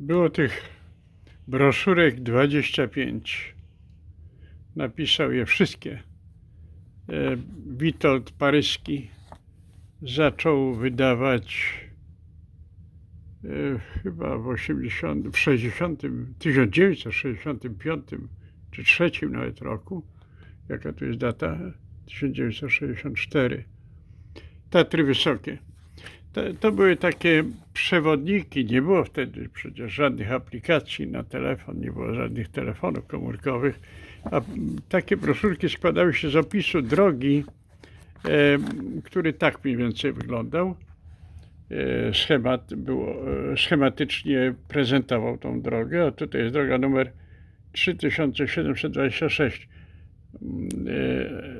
Było tych broszurek 25. Napisał je wszystkie. E, Witold Paryski zaczął wydawać e, chyba w 80, w 60, 1965 czy 3 nawet roku. Jaka to jest data? 1964. Tatry Wysokie. To, to były takie przewodniki. Nie było wtedy przecież żadnych aplikacji na telefon, nie było żadnych telefonów komórkowych. A takie broszurki składały się z opisu drogi, który tak mniej więcej wyglądał. E, schemat było, e, schematycznie prezentował tą drogę. A tutaj jest droga numer 3726. Mm, e,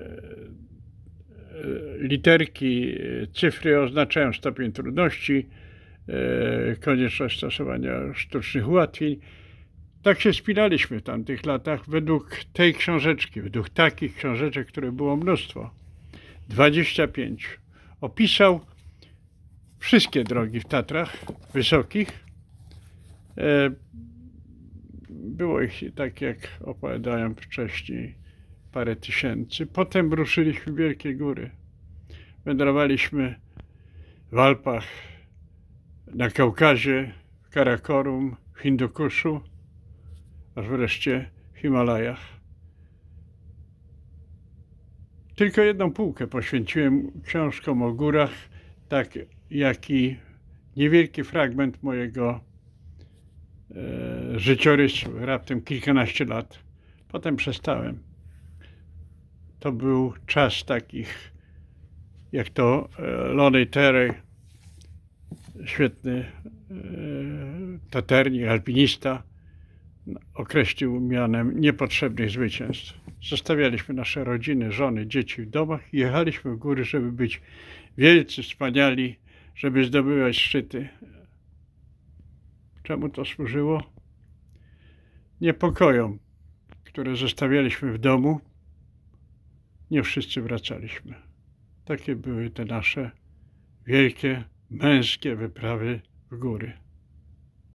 literki, cyfry oznaczają stopień trudności, konieczność stosowania sztucznych ułatwień. Tak się spinaliśmy w tamtych latach według tej książeczki, według takich książeczek, które było mnóstwo. 25. Opisał wszystkie drogi w Tatrach Wysokich. E, Było ich, tak jak opowiadałem wcześniej, parę tysięcy. Potem ruszyliśmy w Wielkie Góry. Wędrowaliśmy w Alpach, na Kaukazie, Karakorum, Hindukuszu, aż wreszcie w Himalajach. Tylko jedną półkę poświęciłem książkom o górach, tak jak i niewielki fragment mojego e, życiorysu, raptem kilkanaście lat. Potem przestałem to był czas takich, jak to e, Lonnie Terry, świetny e, taternik, alpinista, określił mianem niepotrzebnych zwycięstw. Zostawialiśmy nasze rodziny, żony, dzieci w domach i jechaliśmy w góry, żeby być wielcy, wspaniali, żeby zdobywać szczyty. Czemu to służyło? Niepokojom, które zostawialiśmy w domu, nie wszyscy wracaliśmy. Takie były te nasze wielkie, męskie wyprawy w góry.